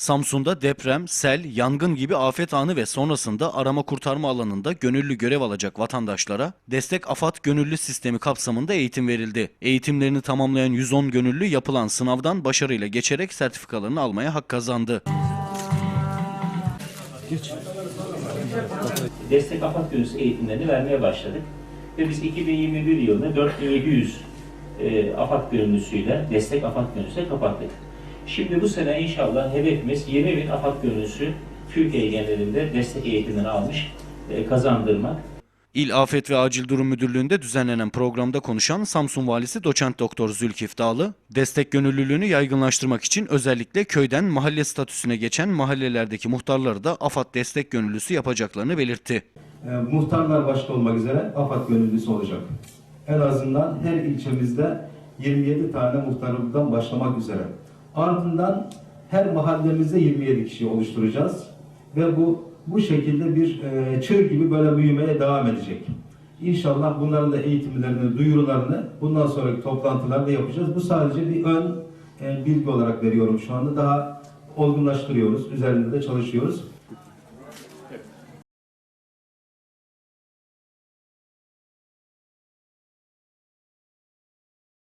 Samsun'da deprem, sel, yangın gibi afet anı ve sonrasında arama kurtarma alanında gönüllü görev alacak vatandaşlara Destek Afat Gönüllü Sistemi kapsamında eğitim verildi. Eğitimlerini tamamlayan 110 gönüllü yapılan sınavdan başarıyla geçerek sertifikalarını almaya hak kazandı. destek afet gönüllüsü eğitimlerini vermeye başladık. Ve biz 2021 yılını 4700 e, afet gönüllüsüyle, destek afet gönüllüsüyle kapattık. Şimdi bu sene inşallah hedefimiz 20 bin afet gönüllüsü Türkiye genelinde destek eğitimini almış, e, kazandırmak. İl Afet ve Acil Durum Müdürlüğü'nde düzenlenen programda konuşan Samsun Valisi Doçent Doktor Zülkif Dağlı, destek gönüllülüğünü yaygınlaştırmak için özellikle köyden mahalle statüsüne geçen mahallelerdeki muhtarları da AFAD destek gönüllüsü yapacaklarını belirtti. e, muhtarlar başta olmak üzere AFAD gönüllüsü olacak. En azından her ilçemizde 27 tane muhtarlıktan başlamak üzere. Ardından her mahallemizde 27 kişi oluşturacağız ve bu bu şekilde bir e, çığ gibi böyle büyümeye devam edecek. İnşallah bunların da eğitimlerini, duyurularını bundan sonraki toplantılarda yapacağız. Bu sadece bir ön e, bilgi olarak veriyorum şu anda. Daha olgunlaştırıyoruz, üzerinde de çalışıyoruz.